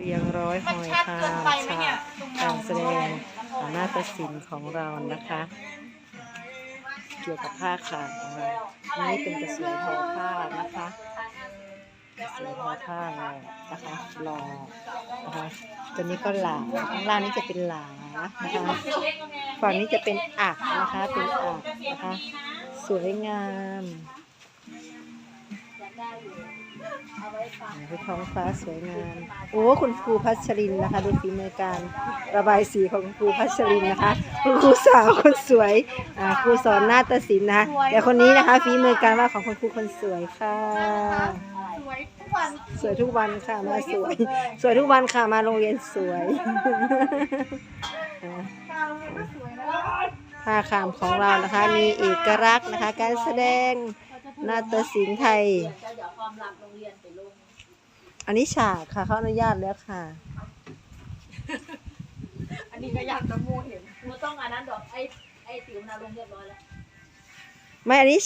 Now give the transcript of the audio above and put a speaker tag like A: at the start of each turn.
A: เรียงร้อยหอยคามฉากการแสดงนาฏศิลป์ของเรานะคะ เกี่ยวกับผ้าขาวของเราอันนี่เป็นกระสวยทอผ้านะคะกระสวยทอผ้าเรานะคะรอนะคะตัวนี้ก็หลาข้างล่างนี้จะเป็นหลานะคะฝั่งนี้จะเป็นอักนะคะเป็นอักนะคะ สวยงามดู ท้องฟ้าสวยงาม โอ้คุณครูพัชรินนะคะ ดูฝีมือการระบายสีของคุณครูพัชรินนะคะคุณครูสาวคนสวยครูสอนนาฏศิลป์นะคะแต่คนนี้นะคะฝีมือการวาดของคุณครูคนสวยค่ะ สวยทุกวันค่ะมาสวย สวยทุกวันค่ะมาโรงเรียนสวย อ่า
B: ตาเราก็สวยแล้ว
A: ผ้าขามของเรานะคะ มีเอกลักษณ์นะคะ การแสดงนาฏศิลป์ไทย
C: จะเดี๋ยวความลับโรงเรียนไปลง
A: อันนี้ฉากค่ะเขาอนุญาตแล้วค่ะ
B: อันนี้ก็อยากจะมูเห็น
C: กูต้องอันนั้นดอกไอ้ไอ้ติ๋วนาลงเรียบร้อยแล้ว
A: ไม่อันนี้